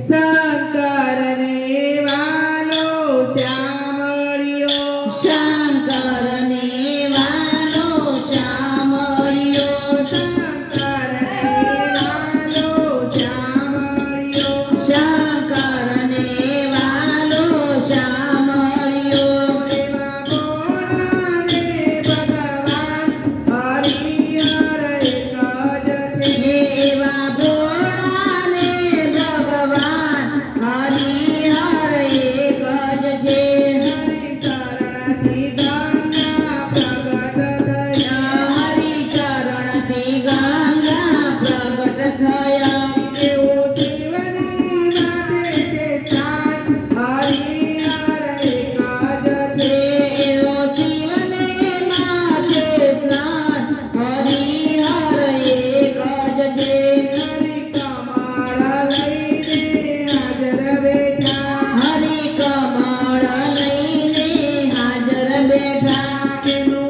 શંકરને વાલો શ્યામળિયો না কেন